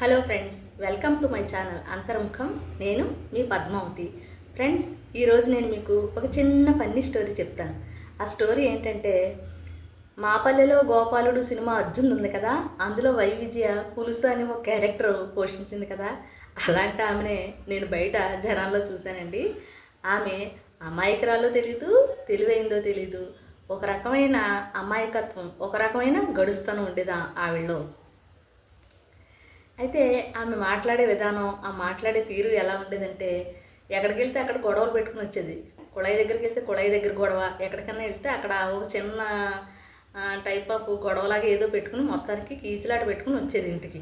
Hello friends welcome to my channel Antarmukham. నేను మీ Padmavati. Friends ఈరోజు నేను మీకు ఒక చిన్న ఫన్నీ స్టోరీ చెప్తాను. ఆ స్టోరీ ఏంటంటే మా పల్లెలో గోపాలుడు సినిమా అర్జున్ ఉంది కదా అందులో వై విజయ పులుసు అని ఒక క్యారెక్టర్ పోషించింది కదా అలాంటి ఆమెనే నేను బయట జనాల్లో చూశానండి. ఆమె అమాయకురాలో తెలీదు తెలివైందో తెలీదు. ఒక రకమైన అమాయకత్వం ఒక రకమైన గడుస్తనం ఉండేది ఆవిడలో. అయితే ఆమె మాట్లాడే విధానం ఆ మాట్లాడే తీరు ఎలా ఉండేదంటే ఎక్కడికి వెళ్తే అక్కడ గొడవలు పెట్టుకుని వచ్చేది. కుళాయి దగ్గరికి వెళ్తే కుళాయి దగ్గర గొడవ ఎక్కడికైనా వెళ్తే అక్కడ ఒక చిన్న టైప్ ఆఫ్ గొడవలాగా ఏదో పెట్టుకుని మొత్తానికి కీచులాట పెట్టుకుని వచ్చేది ఇంటికి.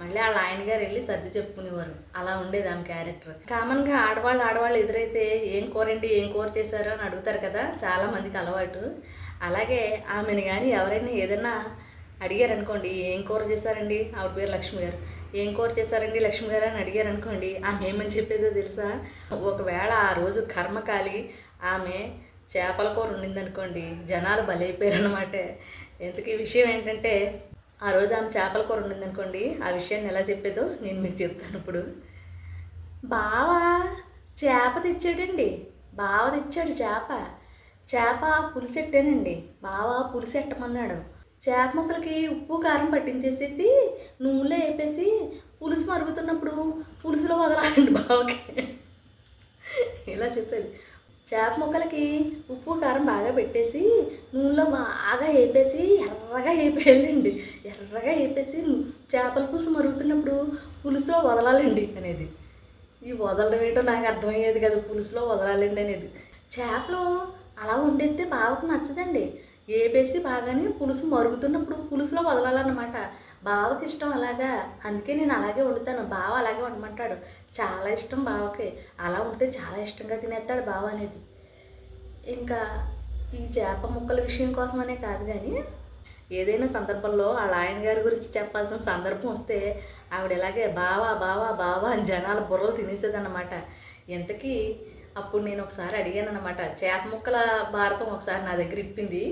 మళ్ళీ వాళ్ళ ఆయన గారు వెళ్ళి సర్ది చెప్పుకునేవారు. అలా ఉండేది ఆమె క్యారెక్టర్ కామన్గా ఆడవాళ్ళు ఆడవాళ్ళు ఎదురైతే ఏం కూరండి ఏం కూర చేశారు అని అడుగుతారు కదా చాలా మందికి అలవాటు. అలాగే ఆమెను కానీ ఎవరైనా ఏదైనా అడిగారు అనుకోండి ఏం కూర చేశారండి? ఆవిడ పేరు లక్ష్మి గారు. ఏం కోర్ చేశారండి లక్ష్మి గారు అని అడిగారు అనుకోండి ఆమె ఏమని చెప్పేదో తెలుసా? ఒకవేళ ఆ రోజు కర్మకాలి ఆమె చేపల కూర ఉండిందనుకోండి జనాలు బలైపోయారు అనమాట ఇంతకీ విషయం ఏంటంటే ఆ రోజు ఆమె చేపల కూర ఉండిందనుకోండి ఆ విషయాన్ని ఎలా చెప్పేదో నేను మీకు చెప్తాను ఇప్పుడు. బావా చేప తెచ్చాడండి. బావ తెచ్చాడు చేప. చేప పులిసెట్టేనండి. బావ పులిసెట్టమన్నాడు. చేప ముక్కలకి ఉప్పు కారం పట్టించేసేసి నూనెలో వేపేసి పులుసు మరుగుతున్నప్పుడు పులుసులో వదలాలండి బావకి. ఇలా చెప్పేది. చేప ముక్కలకి ఉప్పు కారం బాగా పెట్టేసి నూనెలో బాగా వేపేసి ఎర్రగా వేపేయాలండి. ఎర్రగా వేపేసి చేపల పులుసు మరుగుతున్నప్పుడు పులుసులో వదలాలండి అనేది. ఈ వదలడం ఏంటో నాకు అర్థమయ్యేది కదా పులుసులో వదలాలండి అనేది. చేపలు అలా వండేస్తే బావకు నచ్చదండి. ఏపేసి బాగానే పులుసు మరుగుతున్నప్పుడు పులుసులో వదలాలన్నమాట. బావకి ఇష్టం అలాగా. అందుకే నేను అలాగే వండుతాను. బావ అలాగే వండమంటాడు. చాలా ఇష్టం బావకి. అలా ఉంటే చాలా ఇష్టంగా తినేస్తాడు బావ అనేది. ఇంకా ఈ చేప ముక్కల విషయం కోసమనే కాదు కానీ ఏదైనా సందర్భంలో వాళ్ళ ఆయన గారి గురించి చెప్పాల్సిన సందర్భం వస్తే ఆవిడ ఇలాగే బావా బావా బావా అని జనాల బుర్రలు తినేసేదన్నమాట. ఎంతకీ అప్పుడు నేను ఒకసారి అడిగాను అనమాట చేప ముక్కల భారతం ఒకసారి నా దగ్గర ఇప్పింది.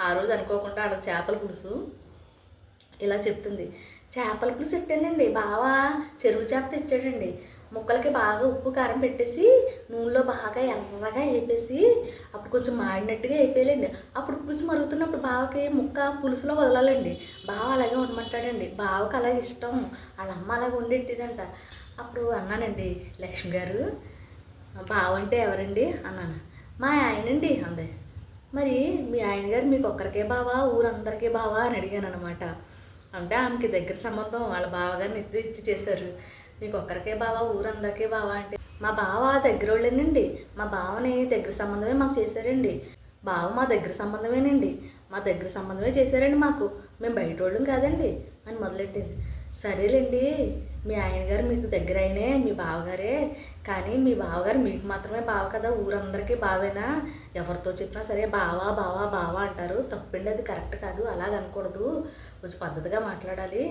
ఆ రోజు అనుకోకుండా ఆడ చేపల పులుసు ఇలా చెప్తుంది చేపల పులుసు పెట్టానండి బాగా చెరువు చేప తెచ్చాడండి. ముక్కలకి బాగా ఉప్పు కారం పెట్టేసి నూనెలో బాగా ఎర్రగా వేపేసి అప్పుడు కొంచెం మాడినట్టుగా వేపేయాలండి. అప్పుడు పులుసు మరుగుతున్నప్పుడు బావకి ముక్క పులుసులో వదలాలండి. బావ అలాగే ఉండమంటాడండి బావకి అలాగే ఇష్టం వాళ్ళ అమ్మ అలాగే ఉండేటిదంట అప్పుడు అన్నానండి లక్ష్మి గారు బావ అంటే ఎవరండి? అన్నాను. మా ఆయనండి అంది. మరి మీ ఆయన గారు మీకు ఒక్కరికే బావా? ఊరందరికీ బావా? అని అడిగాను అనమాట అంటే ఆమెకి దగ్గర సంబంధం వాళ్ళ బావగారిని ఎత్తు ఇచ్చి చేశారు. మీకు ఒక్కరికే బావా? ఊరందరికీ బావా అంటే? మా బావ దగ్గర వాళ్ళేనండి మా బావని దగ్గర సంబంధమే మాకు చేశారండి. బావ మా దగ్గర సంబంధమేనండి. మా దగ్గర సంబంధమే చేశారండి మాకు. మేము బయట వాళ్ళం కాదండి అని మొదలెట్టింది. సరేలేండి మీ ఆయన గారు మీకు దగ్గర అయినే మీ బావగారే. కానీ మీ బావగారు మీకు మాత్రమే బావ కదా. ఊరందరికీ బావేనా? ఎవరితో చెప్పినా సరే బావా బావా బావా అంటారు. తప్పండి అది కరెక్ట్ కాదు. అలాగనకూడదు. కొంచెం పద్ధతిగా మాట్లాడాలి.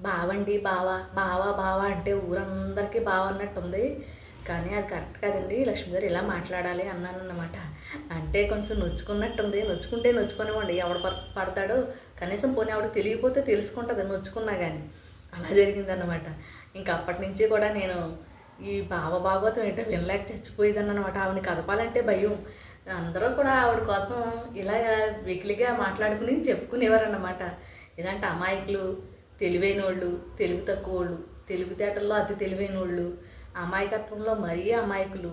బావండి బావా బావా బావా అంటే ఊరందరికీ బావ అన్నట్టుంది. కానీ అది కరెక్ట్ కాదండి. లక్ష్మి గారు ఇలా మాట్లాడాలి అన్నాను అనమాట అంటే కొంచెం నొచ్చుకున్నట్టుంది. నొచ్చుకుంటే నొచ్చుకునేవ్వండి. ఎవడు పడతాడో కనీసం పోనీ ఆవిడకి తెలియకపోతే తెలుసుకుంటుంది. నొచ్చుకున్నా కానీ అలా జరిగిందనమాట ఇంకా అప్పటి నుంచి కూడా నేను ఈ బావ భాగవతం ఏంటో వినలేక చచ్చిపోయేదాన్ని అనమాట ఆవిడని కదపాలంటే భయం. అందరూ కూడా ఆవిడ కోసం ఇలాగ వెకిలిగా మాట్లాడుకుని చెప్పుకునేవారు అన్నమాట ఇలాంటి అమాయకులు తెలివైన వాళ్ళు తెలివి తక్కువ వాళ్ళు తెలివితేటల్లో అతి తెలివైన వాళ్ళు అమాయకత్వంలో మరీ అమాయకులు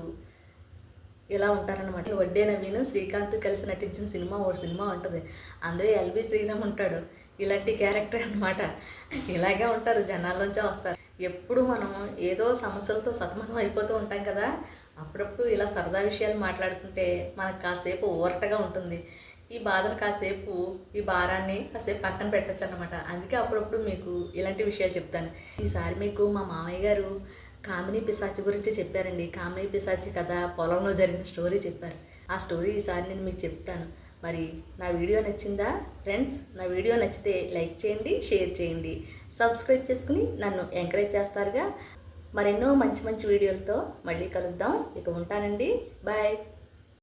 ఇలా ఉంటారనమాట వడ్డే నవీన్ శ్రీకాంత్ కలిసి నటించిన సినిమా ఓ సినిమా ఉంటుంది. అందులో ఎల్బి శ్రీరామ్ ఉంటాడు. ఇలాంటి క్యారెక్టర్ అన్నమాట. ఇలాగే ఉంటారు జనాల్లోంచే వస్తారు. ఎప్పుడు మనం ఏదో సమస్యలతో సతమతం అయిపోతూ ఉంటాం కదా అప్పుడప్పుడు ఇలా సరదా విషయాలు మాట్లాడుకుంటే మనకు కాసేపు ఓరటగా ఉంటుంది. ఈ బాధను కాసేపు ఈ భారాన్ని కాసేపు పక్కన పెట్టచ్చు అనమాట అందుకే అప్పుడప్పుడు మీకు ఇలాంటి విషయాలు చెప్తాను. ఈసారి మీకు మా మామయ్య గారు కామినీ పిశాచి గురించి చెప్పారండి. కామినీ పిశాచి కథ పొలంలో జరిగిన స్టోరీ చెప్పారు. ఆ స్టోరీ ఈసారి నేను మీకు చెప్తాను. మరి నా వీడియో నచ్చిందా? ఫ్రెండ్స్ నా వీడియో నచ్చితే లైక్ చేయండి షేర్ చేయండి. సబ్స్క్రైబ్ చేసుకుని నన్ను ఎంకరేజ్ చేస్తారుగా. మరెన్నో మంచి మంచి వీడియోలతో మళ్ళీ కలుద్దాం. ఇక ఉంటానండి. బాయ్